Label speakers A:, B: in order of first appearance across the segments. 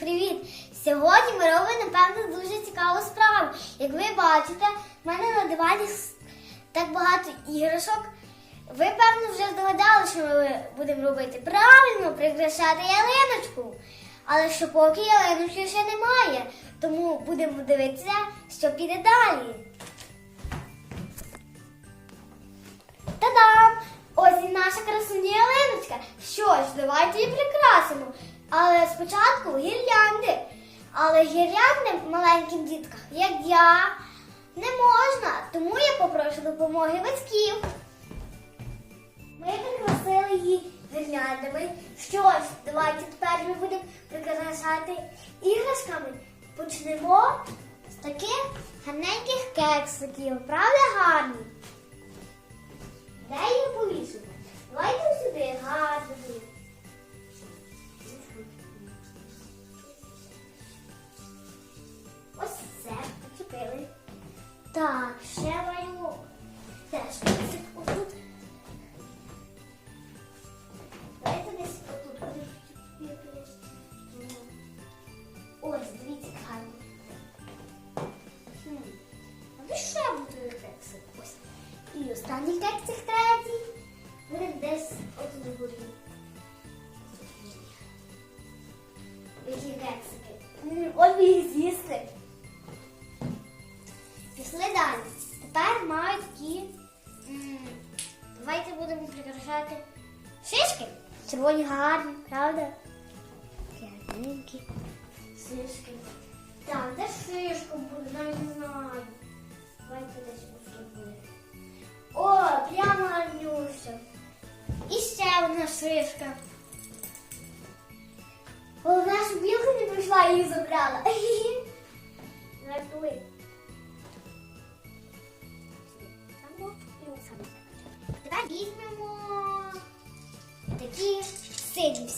A: привіт! Сьогодні ми робимо, напевно, дуже цікаву справу. Як ви бачите, в мене на дивані так багато іграшок. Ви, певно, вже здогадали, що ми будемо робити правильно, прикрашати ялиночку. Але що поки ялиночки ще немає, тому будемо дивитися, що піде далі. Та-дам! Ось і наша красуня ялиночка. Що ж, давайте її прикрасимо. Але спочатку гірлянди. Але гірлянди маленьким діткам, як я, не можна. Тому я попрошу допомоги батьків. Ми прикрасили її гірляндами. Що ж, давайте тепер ми будемо прикрашати іграшками. Почнемо з таких гарненьких кексиків. Правда гарні? Де її Так, ще маємо теж будемо прикрашати шишки. Червоні гарні, правда? Такі. Шишки. Так, де шишка буде? Навіть не знаю. Давайте десь тут буде. О, прямо гарнюся. І ще одна шишка. Головне, щоб білка не прийшла і її забрала. Жартуй. Само і само. Тепер візьмемо такі сині.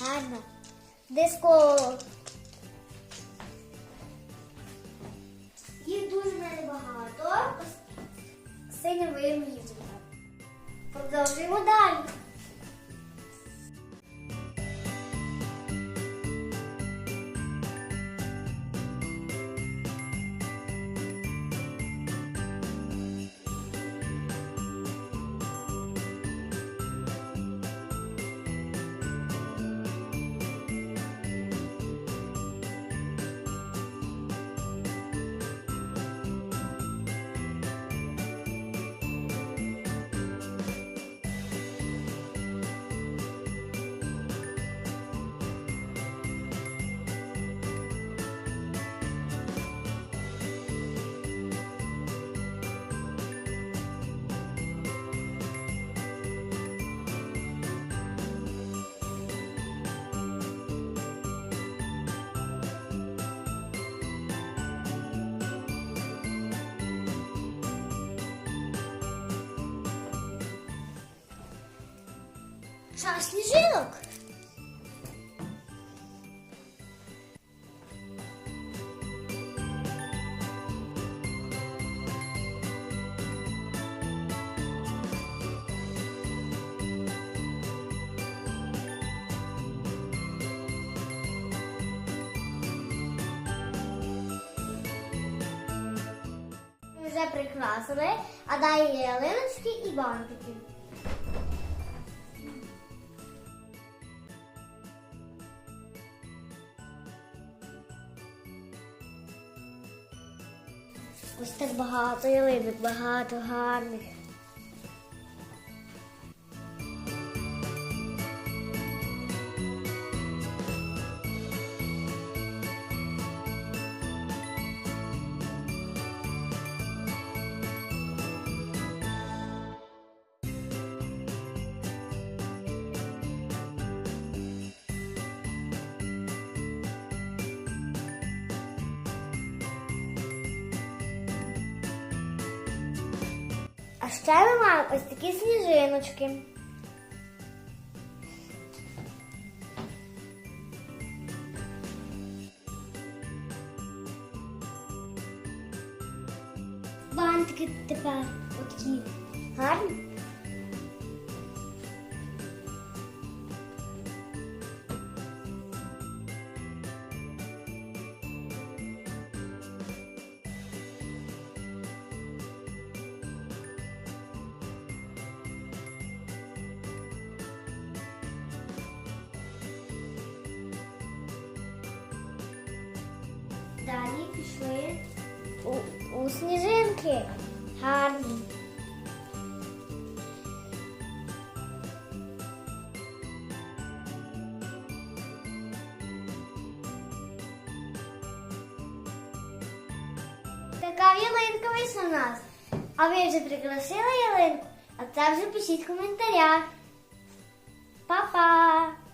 A: Гарно. Диско. Їх дуже небагато. Синім виїм Продовжуємо далі. Шар сніжинок. Вже прикрасили, а далі ялиночки і бантики. Ось так багато ялинок, багато гарних. Ще ми ось такі сніжиночки. Бантики тепер такі гарні. Пішли. У, у сніжинки. Гарні. Така ялинка вийшла в нас. А ви вже прикрасили ялинку? А це вже пишіть в коментарях. Па-па!